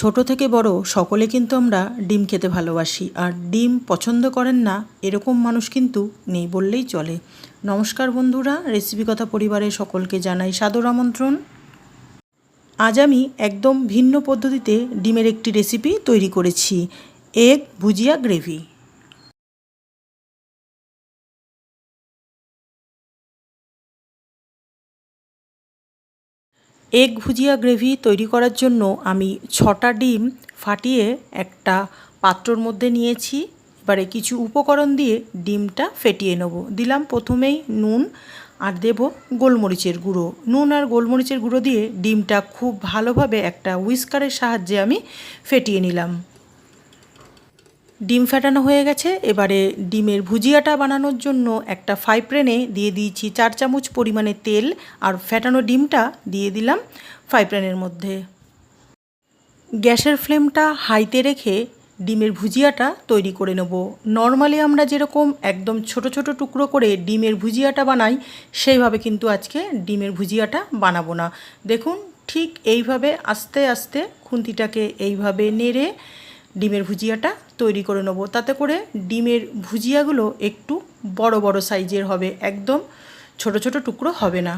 ছোট থেকে বড় সকলে কিন্তু আমরা ডিম খেতে ভালোবাসি, আর ডিম পছন্দ করেন না, এরকম মানুষ কিন্তু নেই বললেই চলে। নমস্কার বন্ধুরা রেসিপি কথা পরিবারের সকলকে জানাই সাদর আমন্ত্রণ। আজ আমি একদম ভিন্ন পদ্ধতিতে ডিমের একটি রেসিপি তৈরি করেছি, egg bhujia gravy egg bhujia gravy তৈরি করার জন্য আমি ছটা ডিম ফাটিয়ে একটা পাত্রর মধ্যে নিয়েছি। এবারে কিছু উপকরণ দিয়ে ডিমটা ফেটিয়ে নেব। দিলাম প্রথমেই নুন আর দেব গোলমরিচের গুঁড়ো। নুন আর গোলমরিচের গুঁড়ো দিয়ে ডিমটা খুব ভালোভাবে একটা উইস্কারের সাহায্যে আমি ফেটিয়ে নিলাম। ডিম ফেটানো হয়ে গেছে। এবারে ডিমের ভুজিয়াটা বানানোর জন্য একটা ফ্রাই প্যানে দিয়ে দিয়েছি চার চামচ পরিমাণে তেল আর ফেটানো ডিমটা দিয়ে দিলাম ফ্রাই প্যানের মধ্যে। গ্যাসের ফ্লেমটা হাইতে রেখে ডিমের ভুজিয়াটা তৈরি করে নেব। নর্মালি আমরা যেরকম একদম ছোট ছোট টুকরো করে ডিমের ভুজিয়াটা বানাই, সেইভাবে কিন্তু আজকে ডিমের ভুজিয়াটা বানাবো না। দেখুন, ঠিক এইভাবে আস্তে আস্তে খুন্তিটাকে এইভাবে নেড়ে ডিমের ভুজিয়াটা তৈরি করে নেব। তাতে করে ডিমের ভুজিয়াগুলো একটু বড় বড় সাইজের হবে, একদম ছোট ছোট টুকরো হবে না।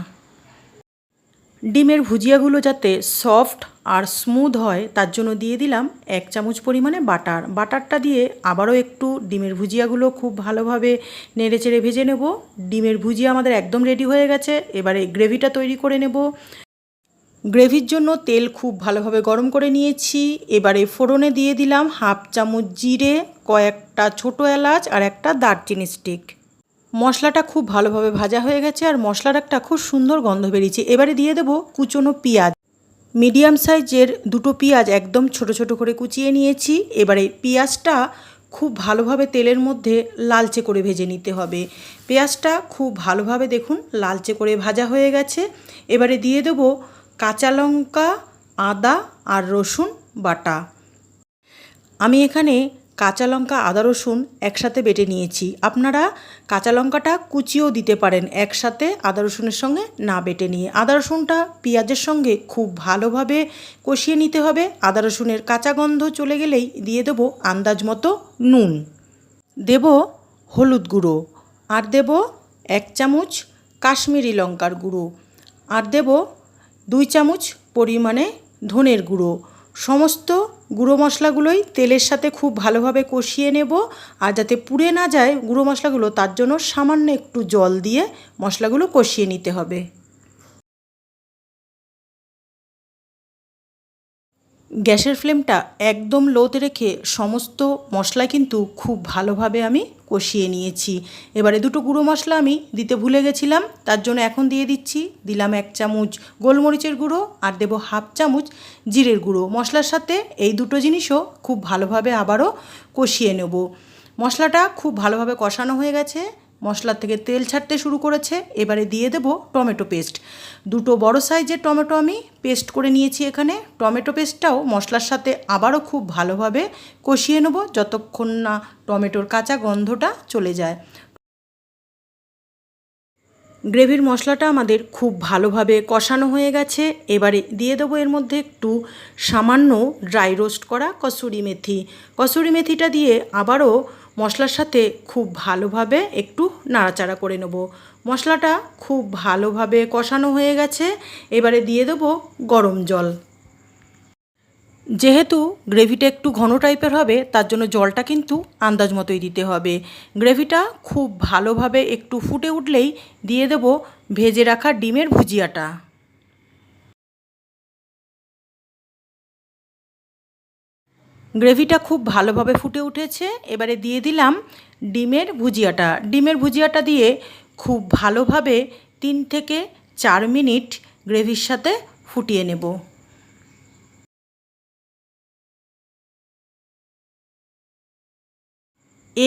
ডিমের ভুজিয়াগুলো যাতে সফট আর স্মুথ হয়, তার জন্য দিয়ে দিলাম এক চামচ পরিমাণে বাটার। বাটারটা দিয়ে আবারও একটু ডিমের ভুজিয়াগুলো খুব ভালোভাবে নেড়ে চেড়ে ভেজে নেব। ডিমের ভুজিয়া আমাদের একদম রেডি হয়ে গেছে, এবারে গ্রেভিটা তৈরি করে নেব। গ্রেভির জন্য তেল খুব ভালোভাবে গরম করে নিয়েছি। এবারে ফোড়নে দিয়ে দিলাম হাফ চামচ জিরে, কয়েকটা ছোটো এলাচ আর একটা দারচিনি স্টিক। মশলাটা খুব ভালোভাবে ভাজা হয়ে গেছে আর মশলার একটা খুব সুন্দর গন্ধ বেরিয়েছে। এবারে দিয়ে দেবো কুচনো পেঁয়াজ। মিডিয়াম সাইজের দুটো পেঁয়াজ একদম ছোট ছোট করে কুচিয়ে নিয়েছি। এবারে পেঁয়াজটা খুব ভালোভাবে তেলের মধ্যে লালচে করে ভেজে নিতে হবে। পেঁয়াজটা খুব ভালোভাবে দেখুন লালচে করে ভাজা হয়ে গেছে। এবারে দিয়ে দেবো কাঁচা লঙ্কা, আদা আর রসুন বাটা। আমি এখানে কাঁচা লঙ্কা, আদা, রসুন একসাথে বেটে নিয়েছি। আপনারা কাঁচা লঙ্কাটা কুচিয়েও দিতে পারেন একসাথে আদা, রসুনের সঙ্গে না বেটে নিয়ে। আদা, রসুনটা পেঁয়াজের সঙ্গে খুব ভালোভাবে কষিয়ে নিতে হবে। আদা, রসুনের কাঁচা গন্ধ চলে গেলেই দিয়ে দেবো আন্দাজ মতো নুন। দেব হলুদ গুঁড়ো আর দেব এক চামচ কাশ্মীরি লঙ্কার গুঁড়ো। আর দেব দুই চামচ পরিমাণে ধনের গুঁড়ো। সমস্ত গুঁড়ো মশলাগুলোই তেলের সাথে খুব ভালোভাবে কষিয়ে নেব আর যাতে পুড়ে না যায় গুঁড়ো মশলাগুলো, তার জন্য সামান্য একটু জল দিয়ে মশলাগুলো কষিয়ে নিতে হবে। গ্যাসের ফ্লেমটা একদম লোতে রেখে সমস্ত মশলা কিন্তু খুব ভালোভাবে আমি কষিয়ে নিয়েছি। এবারে দুটো গুঁড়ো মশলা আমি দিতে ভুলে গেছিলাম, তার জন্য এখন দিয়ে দিচ্ছি, দিলাম এক চামচ গোলমরিচের গুঁড়ো আর দেবো হাফ চামচ জিরের গুঁড়ো। মশলার সাথে এই দুটো জিনিসও খুব ভালোভাবে আবারও কষিয়ে নেব। মশলাটা খুব ভালোভাবে কষানো হয়ে গেছে মশলার থেকে তেল ছাড়তে শুরু করেছে। এবারে দিয়ে দেব টমেটো পেস্ট। দুটো বড় সাইজের টমেটো আমি পেস্ট করে নিয়েছি এখানে। টমেটো পেস্টটাও মশলার সাথে আবারও খুব ভালোভাবে কষিয়ে নেব, যতক্ষণ না টমেটোর কাঁচা গন্ধটা চলে যায়। গ্রেভির মশলাটা আমাদের খুব ভালোভাবে কষানো হয়ে গেছে। এবারে দিয়ে দেবো এর মধ্যে একটু সামান্য ড্রাই রোস্ট করা কসুরি মেথি। কসুরি মেথিটা দিয়ে আবারও মশলার সাথে খুব ভালোভাবে একটু নাড়াচাড়া করে নেব। মশলাটা খুব ভালোভাবে কষানো হয়ে গেছে। এবারে দিয়ে দেবো গরম জল। যেহেতু গ্রেভিটা একটু ঘন টাইপের হবে, তার জন্য জলটা কিন্তু আন্দাজ মতোই দিতে হবে। গ্রেভিটা খুব ভালোভাবে একটু ফুটে উঠলেই দিয়ে দেব ভেজে রাখা ডিমের ভুজিয়াটা। গ্রেভিটা খুব ভালোভাবে ফুটে উঠেছে, এবারে দিয়ে দিলাম ডিমের ভুজিয়াটা। ডিমের ভুজিয়াটা দিয়ে খুব ভালোভাবে তিন থেকে চার মিনিট গ্রেভির সাথে ফুটিয়ে নেব।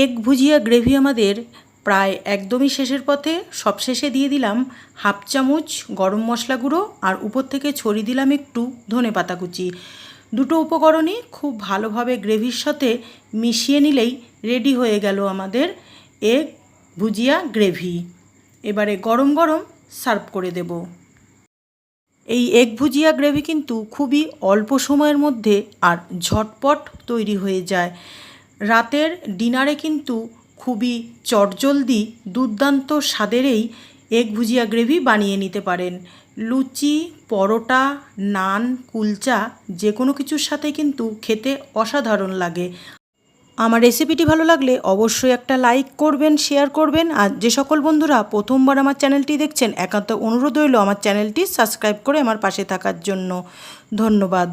এগ ভুজিয়া গ্রেভি আমাদের প্রায় একদমই শেষের পথে। সবশেষে দিয়ে দিলাম হাফ চামচ গরম মশলা গুঁড়ো আর উপর থেকে ছড়িয়ে দিলাম একটু ধনে পাতা কুচি। দুটো উপকরণই খুব ভালোভাবে গ্রেভির সাথে মিশিয়ে নিলেই রেডি হয়ে গেল আমাদের এগ ভুজিয়া গ্রেভি। এবারে গরম গরম সার্ভ করে দেব। এই এগ ভুজিয়া গ্রেভি কিন্তু খুবই অল্প সময়ের মধ্যে আর ঝটপট তৈরি হয়ে যায়। রাতের ডিনারে কিন্তু খুবই চটজলদি দুর্দান্ত স্বাদের এই এগ ভুজিয়া গ্রেভি বানিয়ে নিতে পারেন। লুচি, পরোটা, নান, কুলচা যে কোনো কিছুর সাথে কিন্তু খেতে অসাধারণ লাগে। আমার রেসিপিটি ভালো লাগলে অবশ্যই একটা লাইক করবেন, শেয়ার করবেন। আর যে সকল বন্ধুরা প্রথমবার আমার চ্যানেলটি দেখছেন, একান্ত অনুরোধ রইল আমার চ্যানেলটি সাবস্ক্রাইব করে আমার পাশে থাকার জন্য। ধন্যবাদ।